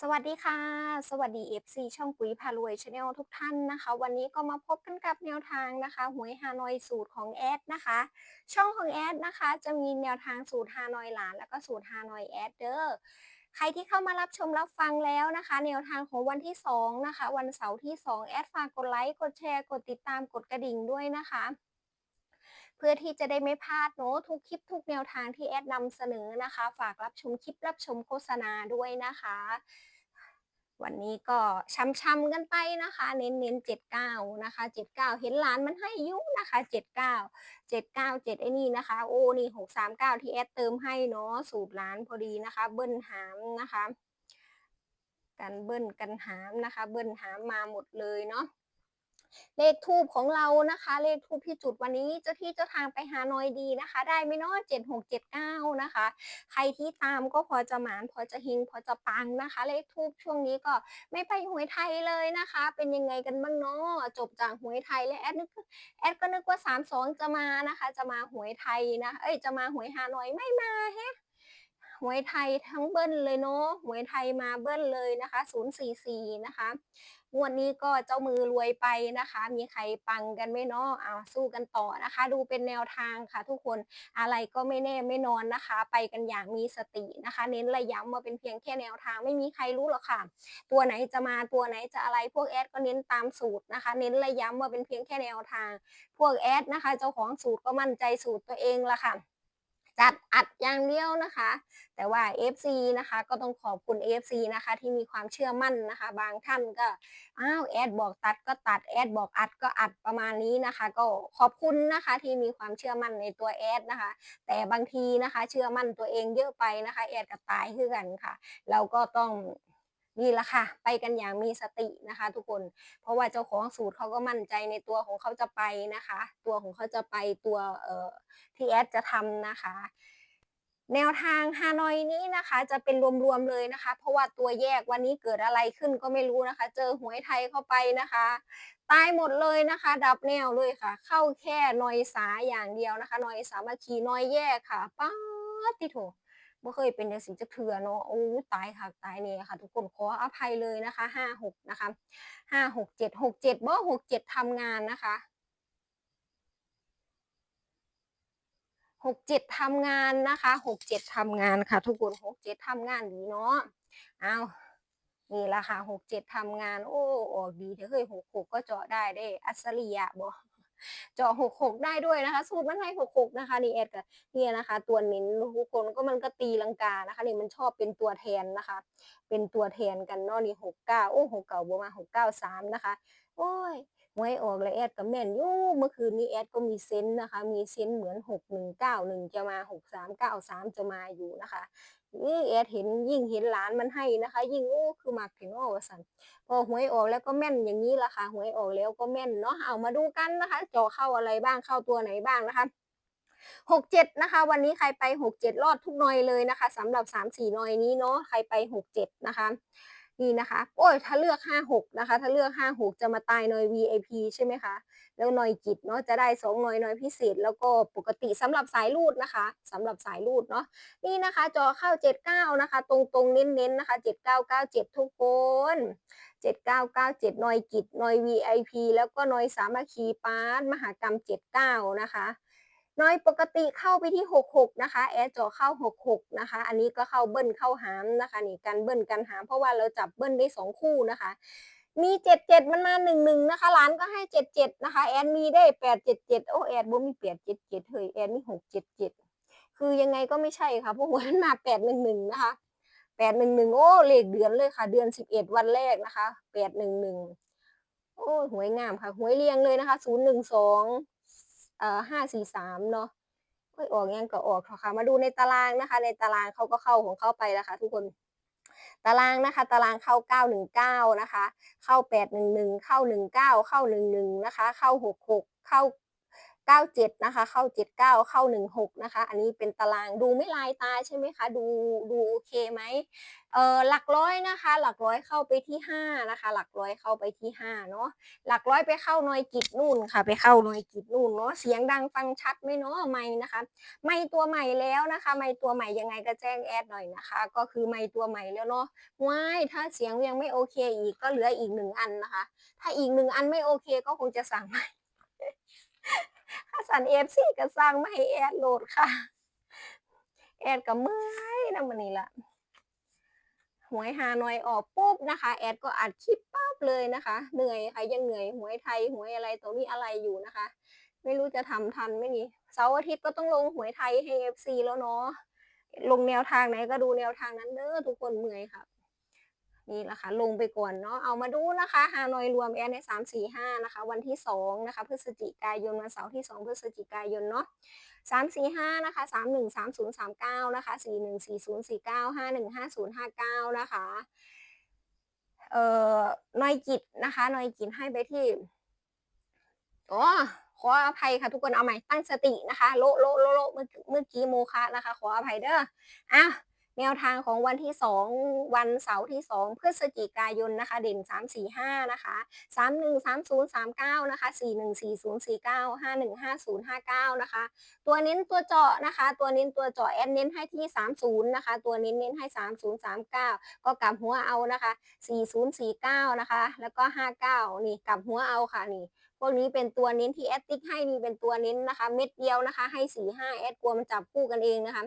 สวัสดีค่ะ สวัสดี FC ช่องปุ๋ยพารวยชาแนลทุกท่านนะคะ วันนี้ก็มาพบกันกับแนวทางนะคะหวยฮานอยสูตรของแอดนะคะ ช่องของแอดนะคะ จะมีแนวทางสูตรฮานอยหลาน แล้วก็สูตรฮานอยแอดเด้อใครที่เข้ามารับชมรับฟังแล้วนะคะ แนวทางของวันที่2นะคะ วันเสาร์ที่2แอดฝากกดไลค์กดแชร์กดติดตามกดกระดิ่งด้วยนะคะ พื่อที่จะได้ไม่พลาดเนาะทุกคลิปทุกแนวทางที่แอดนำเสนอนะคะ ฝากรับชมคลิปรับชมโฆษณาด้วยนะคะ วันนี้ก็ช้ำๆกันไปนะคะ เน้นเน้นเจ็ดเก้านะคะเจ็ดเก้าเห็นหลานมันให้ยุนะคะเจ็ดเก้าเจ็ดเก้าเจ็ดไอ้นี่นะคะ โอ้นี่หกสามเก้าที่แอดเติมให้เนาะสูตรหลานพอดีนะคะ เบิ้ลหามนะคะกันเบิ้ลกันหามนะคะ เบิ้ลหามมาหมดเลยเนาะ เลขทูบของเรานะคะ เลขทูบที่จุดวันนี้เจ้าที่เจ้าทางไปหาหน้อยดีนะคะ ได้ไหมเนาะเจ็ดหกเจ็ดเก้านะคะ ใครที่ตามก็พอจะหมานพอจะหิงพอจะปังนะคะ เลขทูบช่วงนี้ก็ไม่ไปหวยไทยเลยนะคะ เป็นยังไงกันบ้างเนาะจบจากหวยไทยแล้วแอดนึกแอดก็นึกว่าสามสองจะมานะคะ จะมาหวยไทยนะเอ้ยจะมาหวยฮานอยไม่มาแฮะ วยไทยทั้งเบิ้ลเลยเนาะหวยไทยมาเบิ้ลเลยนะคะ 044 นะคะ งวดนี้ก็เจ้ามือรวยไปนะคะ มีใครปังกันไหมเนาะเอาสู้กันต่อนะคะ ดูเป็นแนวทางค่ะ ทุกคนอะไรก็ไม่แน่ไม่นอนนะคะ ไปกันอย่างมีสตินะคะ เน้นระย้ำว่าเป็นเพียงแค่แนวทางไม่มีใครรู้หรอกค่ะ ตัวไหนจะมาตัวไหนจะอะไรพวกแอดก็เน้นตามสูตรนะคะ เน้นระย้ำว่าเป็นเพียงแค่แนวทาง พวกแอดนะคะ เจ้าของสูตรก็มั่นใจสูตรตัวเองละค่ะ จัดอัดอย่างเดียวนะคะ แต่ว่า FC นะคะก็ต้องขอบคุณ FC นะคะที่มีความเชื่อมั่นนะคะ บางท่านก็อ้าวแอดบอกตัดก็ตัดแอดบอกอัดก็อัดประมาณนี้นะคะ ก็ขอบคุณนะคะที่มีความเชื่อมั่นในตัวแอดนะคะ แต่บางทีนะคะเชื่อมั่นตัวเองเยอะไปนะคะแอดก็ตายคือกันค่ะ เราก็ต้อง นี่ละค่ะ ไปกันอย่างมีสตินะคะ ทุกคน เพราะว่าเจ้าของสูตรเขาก็มั่นใจในตัวของเขาจะไปนะคะ ตัวของเขาจะไปตัวเอ่อที่แอดจะทำนะคะ แนวทางฮานอยนี้นะคะ จะเป็นรวมๆเลยนะคะ เพราะว่าตัวแยกวันนี้เกิดอะไรขึ้นก็ไม่รู้นะคะ เจอหวยไทยเข้าไปนะคะตายหมดเลยนะคะ ดับแนวเลยค่ะ เข้าแค่นอยสาอย่างเดียวนะคะนอยสามัคคีนอยแยกค่ะป้าดที่โถ บ่เคยเป็นจังซี่จักเทื่อเนาะโอ้ตายคักตายแน่ค่ะ ทุกคนขออภัยเลยนะคะ56นะคะ5 6 7 6 7บ่67ทำงานนะคะหกเจ็ดทำงานนะคะหกเจ็ดทำงานค่ะ ทุกคนหกเจ็ดทำงานดีเนาะเอานี่ละค่ะหกเจ็ดทำงาน โอ้ออกดีเถอะเฮ้ยหกหกก็เจาะได้ได้อัศริยะบ่ เจาะหกหกได้ด้วยนะคะ สูตรมันให้หกหกนะคะนี่แอดกับเนี่ยนะคะ ตัวเน้นทุกคนก็มันก็ตีลังกานะคะนี่มันชอบเป็นตัวแทนนะคะ เป็นตัวแทนกันเนาะนี่หกเก้าโอ้หกเก้าบวมาหกเก้าสามนะคะ โอ้ย หวยออกแล้วแอดกับแม่นยู่เมื่อคืนนี้แอดก็มีเซนส์นะคะ มีเซนส์เหมือนหกหนึ่งเก้าหนึ่งจะมาหกสามเก้าสามจะมาอยู่นะคะนี่แอดเห็นยิ่งเห็นหลานมันให้นะคะ ยิ่งโอ้คือมักถึงโอ้สันพอหวยออกแล้วก็แม่นอย่างนี้ละค่ะหวยออกแล้วก็แม่นเนาะเอามาดูกันนะคะเจาะเข้าอะไรบ้างเข้าตัวไหนบ้างนะคะหกเจ็ดนะคะ วันนี้ใครไปหกเจ็ดรอดทุกหนอยเลยนะคะสำหรับสามสี่หนอยนี้เนาะใครไปหกเจ็ดนะคะ นี่นะคะ โอ้ยถ้าเลือก 56 นะคะ ถ้าเลือก 56 จะมาตายหน่อย VIP ใช่ไหมคะ แล้วหน่อยกิจเนาะจะได้2หน่อยหน่อยพิเศษ แล้วก็ปกติสำหรับสายรูดนะคะสำหรับสายรูดเนาะนี่นะคะ จอเข้า 79 นะคะ ตรงตรงๆเน้นๆนะคะ 7997 ทุกคน7997หน่อยกิจหน่อย VIP แล้วก็หน่อยสามัคคีปาร์ตมหากรรม 79 นะคะ น้อยปกติเข้าไปที่ 66 นะคะ แอดจอเข้า 66 นะคะ อันนี้ก็เข้าเบิ้ลเข้าหามนะคะ นี่กันเบิ้ลกันหาม เพราะว่าเราจับเบิ้ลได้ 2 คู่นะคะ มี 77 มันมา11 นะคะ ร้านก็ให้ 77 นะคะ แอดมีได้ 877 โอ้ แอดบ่มี 877 เฮ้ย แอดมี 677 คือยังไงก็ไม่ใช่ค่ะ เพราะว่ามันมา 811 นะคะ 811 โอ้ เลขเดือนเลยค่ะ เดือน 11 วันแรกนะคะ 811 โอ้หวยงามค่ะหวยเรียงเลยนะคะ 012 เอ่อห้าสี่สามเนาะก็ออกยังก็ออกค่ะ มาดูในตารางนะคะ ในตารางเขาก็เข้าของเข้าไปแล้วค่ะทุกคน ตารางนะคะ ตารางเข้าเก้าหนึ่งเก้านะคะ เข้าแปดหนึ่งหนึ่งเข้าหนึ่งเก้าเข้าหนึ่งหนึ่งนะคะ เข้าหกหกเข้า 97 นะคะ เข้า 79 เข้า 16 นะคะ อันนี้เป็นตารางดูไม่ลายตาใช่ไหมคะ ดูดูโอเคไหมเอ่อหลักร้อยนะคะ หลักร้อยเข้าไปที่ 5 นะคะ หลักร้อยเข้าไปที่5เนาะหลักร้อยไปเข้าหน่วยกิจนู่นค่ะ ไปเข้าหน่วยกิจนู่นเนาะเสียงดังฟังชัดไหมเนาะไม่นะคะ ไม่ตัวใหม่แล้วนะคะ ไม่ตัวใหม่ยังไงก็แจ้งแอดหน่อยนะคะ ก็คือไม่ตัวใหม่แล้วเนาะว้ายถ้าเสียงยังไม่โอเคอีกก็เหลืออีกหนึ่งอันนะคะ ถ้าอีกหนึ่งอันไม่โอเคก็คงจะสั่งใหม่ ถ้าสั่นเอฟซีก็สร้างไม่แอดโหลดค่ะ แอดก็เมื่อยนะมันนี่ละหวยฮานอยออกปุ๊บนะคะ แอดก็อัดคลิปปั๊บเลยนะคะ เหนื่อยใค่ะยังเหนื่อยหวยไทยหวยอะไรตรงนี้อะไรอยู่นะคะ ไม่รู้จะทำทันไหมนี่เสาร์อาทิตย์ก็ต้องลงหวยไทยให้เอฟซีแล้วเนาะลงแนวทางไหนก็ดูแนวทางนั้นเด้อทุกคนเมื่อยค่ะ นี่แหละค่ะลงไปก่อนเนาะ เอามาดูนะคะฮานอยรวมแอนในสามสี่ห้านะคะ วันที่สองนะคะ พฤศจิกายนวันเสาร์ที่สองพฤศจิกายนเนาะสามสี่ห้านะคะสามหนึ่งสามศูนย์สามเก้านะคะสี่หนึ่งสี่ศูนย์สี่เก้าห้าหนึ่งห้าศูนย์ห้าเก้านะคะ เอ่อนอยกิจนะคะนอยกิจให้ไปที่อ๋อขออภัยค่ะทุกคนเอาใหม่ตั้งสตินะคะ โลโลโลโลเมื่อเมื่อกี้โมคะนะคะ ขออภัยเด้ออะ แนวทางของวันที่ 2 วันเสาร์ที่ 2 พฤศจิกายนนะคะ เด่น 3 4 5 นะคะ 31 30 39 นะคะ 41 40 49 51 50 59 นะคะ ตัวเน้นตัวเจาะนะคะ ตัวเน้นตัวเจาะแอดเน้นให้ที่ 30 นะคะ ตัวเน้นเน้นให้ 30 39 ก็กลับหัวเอานะคะ 4049 นะคะ แล้วก็ 59 นี่กลับหัวเอาค่ะนี่ วกนี้เป็นตัวเน้นที่แอดติ๊กให้นี่เป็นตัวเน้นนะคะ เม็ดเดียวนะคะ ให้สีห้าแอดกลัวมันจับคู่กันเองนะคะ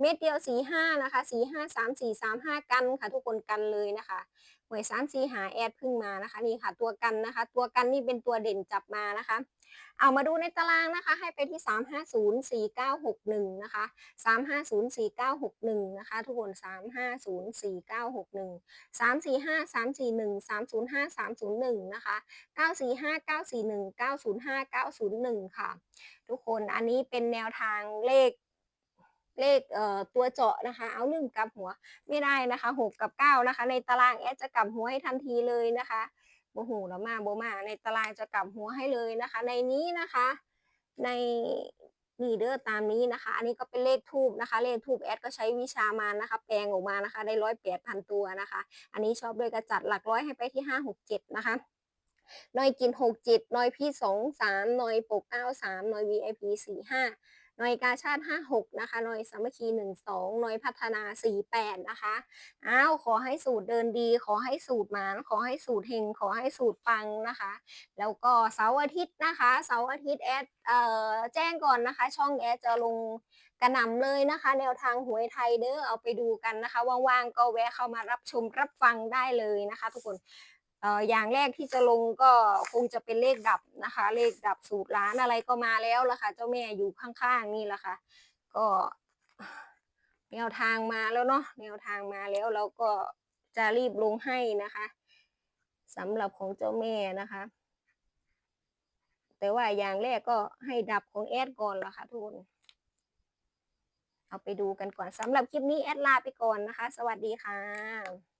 เม็ดเดียวสี่ห้านะคะสี่ห้าสามสี่สามห้ากันค่ะ ทุกคนกันเลยนะคะหวยสามสี่หาแอดพึ่งมานะคะนี่ค่ะ ตัวกันนะคะ ตัวกันนี่เป็นตัวเด่นจับมานะคะ เอามาดูในตารางนะคะ ให้ไปที่สามห้าศูนย์สี่เก้าหกหนึ่งนะคะสามห้าศูนย์สี่เก้าหกหนึ่งนะคะ ทุกคนสามห้าศูนย์สี่เก้าหกหนึ่งสามสี่ห้าสามสี่หนึ่งสามศูนย์ห้าสามศูนย์หนึ่งนะคะเก้าสี่ห้าเก้าสี่หนึ่งเก้าศูนย์ห้าเก้าศูนย์หนึ่งค่ะ ทุกคนอันนี้เป็นแนวทางเลขเลขเอ่อตัวเจาะนะคะ เอาหนึ่งกลับหัวไม่ได้นะคะหกกับเก้านะคะ ในตารางแอดจะกลับหัวให้ทันทีเลยนะคะ โมโหแล้วมาโบมาในตารางจะกลับหัวให้เลยนะคะ ในนี้นะคะ ในนีเด้อตามนี้นะคะ อันนี้ก็เป็นเลขทูบนะคะ เลขทูบแอดก็ใช้วิชามานะคะ แปลงออกมานะคะ ได้ร้อยแปดพันตัวนะคะ อันนี้ชอบด้วยกระจัดหลักร้อยให้ไปที่ห้าหกเจ็ดนะคะนอยกินหกจิตนอยพี่สองสามนอยปกเก้าสามนอย VIP สี่ห้า นอยกาชาติห้าหกนะคะนอยสามัคคีหนึ่งสองนอยพัฒนาสี่แปดนะคะอ้าวขอให้สูตรเดินดี ขอให้สูตรหมานขอให้สูตรเฮงขอให้สูตรปังนะคะ แล้วก็เสาร์อาทิตย์นะคะเสาร์อาทิตย์แอดเอ่อแจ้งก่อนนะคะ ช่องแอดจะลงกระหน่ำเลยนะคะ แนวทางหวยไทยเด้อเอาไปดูกันนะคะ ว่างๆก็แวะเข้ามารับชมรับฟังได้เลยนะคะ ทุกคน เอ่ออย่างแรกที่จะลงก็คงจะเป็นเลขดับนะคะ เลขดับสูตรร้านอะไรก็มาแล้วละค่ะ เจ้าแม่อยู่ข้างๆนี่แหละค่ะ ก็แนวทางมาแล้วเนาะแนวทางมาแล้วเราก็จะรีบลงให้นะคะสำหรับของเจ้าแม่นะคะ แต่ว่าอย่างแรกก็ให้ดับของแอดก่อนละค่ะทุกคนเอาไปดูกันก่อนสำหรับคลิปนี้แอดลาไปก่อนนะคะ สวัสดีค่ะ